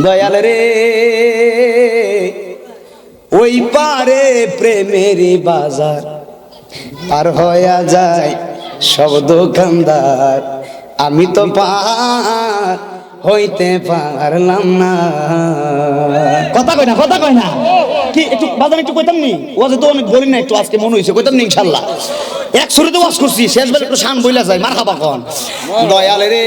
দয়াল রে। ওই পারে প্রেমেরই বাজার। পার হয়ে যায় সব দোকানদার। আমি তো পার হইতে পারলাম না। কথা কয় না কথা কয় না। কি একটু বাজার একটু কইতাম নি? ওয়াজে তো অনেক বলি না একটু আজকে মনে হইছে কইতাম নি ইনশাআল্লাহ। এক সুরে তো ওয়াজ করছি শেষ বেলা একটু শান বইলা যায় মার খাবা কন। দয়াল রে।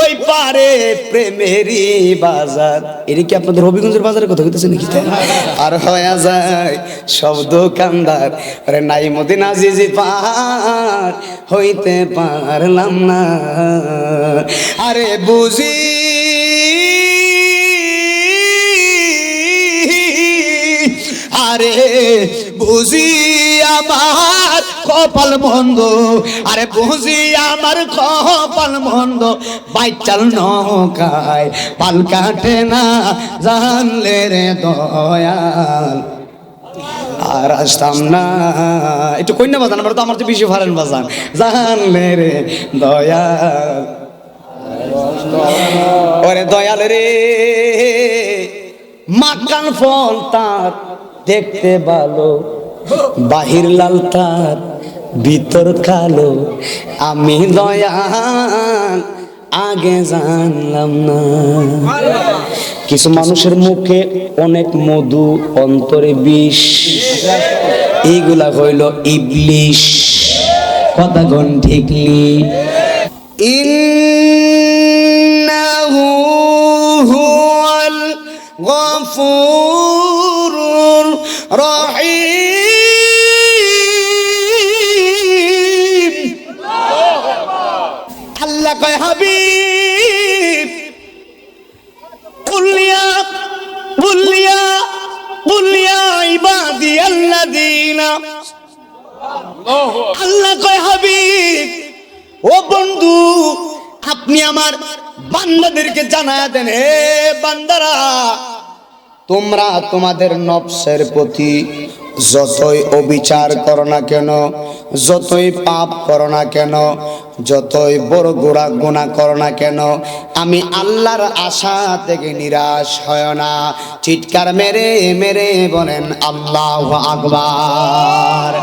ওই পারে প্রেমেরই বাজার। এটা কি আপনাদের হবিগঞ্জের বাজারে কথা কইতেছে নাকি? আর হয়ে যায় সব দোকানদার। আরে নাই মদিন আজিজি পার হইতে পারলাম না। আরে বুঝি আরে বুঝি আমার কপাল মন্দ, আরে বুঝি আমার কপাল মন্দ। বাইচাল নৌকায় পাল কাটে না জানলে রে দয়াল। আর আসতাম না। একটু কন্যা বাজান, আমার তো আমার তো বেশি ফারেন বাজান। জানলে রে দয়াল। ওরে দয়াল রে মাকান ফল তার দেখতে ভালো। বাহির লাল তার ভিতর কালো। আমি দয়াল, আগে জানলাম না। কিছু মানুষের মুখে অনেক মধু, অন্তরে বিষ। এইগুলা হইল ইবলিশ। কথা গণ ঠিকলি ইন্নাহু হুয়াল গফুর। রহিম। আল্লাহ কয়, হাবিব কুল্লিয়া কুল্লিয়া কুল্লিয়া ইবাদি আল্লাযীনা। আল্লাহ কয়, হাবিব, ও বন্ধু, আপনি আমার বান্দাদেরকে জানা দেন, হে বান্দারা। তোমরা তোমাদের নফসের প্রতি যতই অবিচার করো না কেন, যতই পাপ করো না কেন, যতই বড় গোড়া গুণা করো না কেন, আমি আল্লাহর আশা থেকে নিরাশ হয় না। চিৎকার মেরে মেরে বলেন, আল্লাহ আকবার।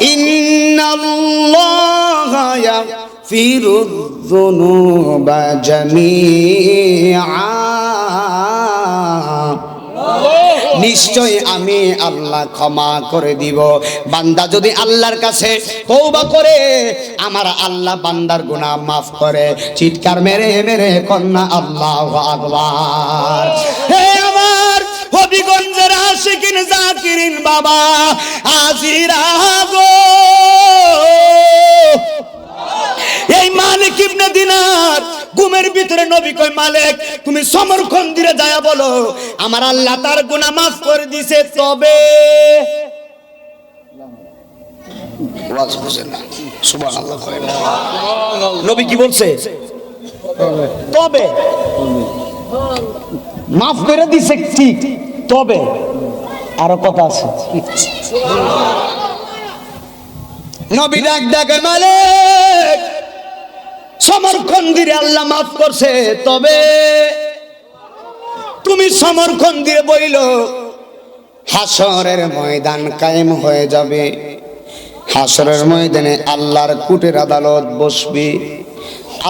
ইন্নাল্লাহ যুনুবা জামিআ। নিশ্চয় আমি আল্লাহ ক্ষমা করে দিব। বান্দা যদি আল্লাহর কাছে তৌবা করে, আমার আল্লাহ বান্দার গুনাহ মাফ করে। চিৎকার মেরে মেরে কন্যা আল্লাহ আকবার। হে আমার হবিগঞ্জের আশিকিন জাকিরিন বাবা আজিরা গো এই মালিক ইবনে দিনার গুমের ভিতরে নবী কয়, মালিক, তুমি সমরক্ষণ দিরে যায়া বলো, আমার আল্লাহ তার গুনাহ মাফ করে দিছে, তবে নবী কি বলছে? তবে মাফ করে দিছে ঠিক তবে আরও কথা আছে। নবী ডাক ডাকে, মালিক সমরক্ষণ দিরে আল্লাহ মাফ করছে। তবে তুমি সমরক্ষণ দিয়ে বইল, হাসরের ময়দান কায়েম হয়ে যাবে। হাসরের ময়দানে আল্লাহর কুটের আদালত বসবে,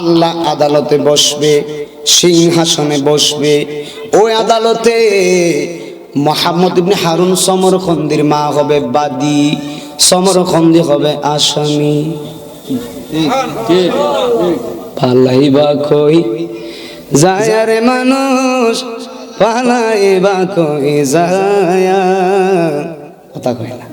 আল্লাহ আদালতে বসবে, সিংহাসনে বসবে। ওই আদালতে মোহাম্মদ ইবনে হারুন সমরখন্দির মা হবে বাদী সমরখন্দি হবে আসামি। পালাইবা কই? যায় রে মানুষ পালাইবা কই যায়? কথা না।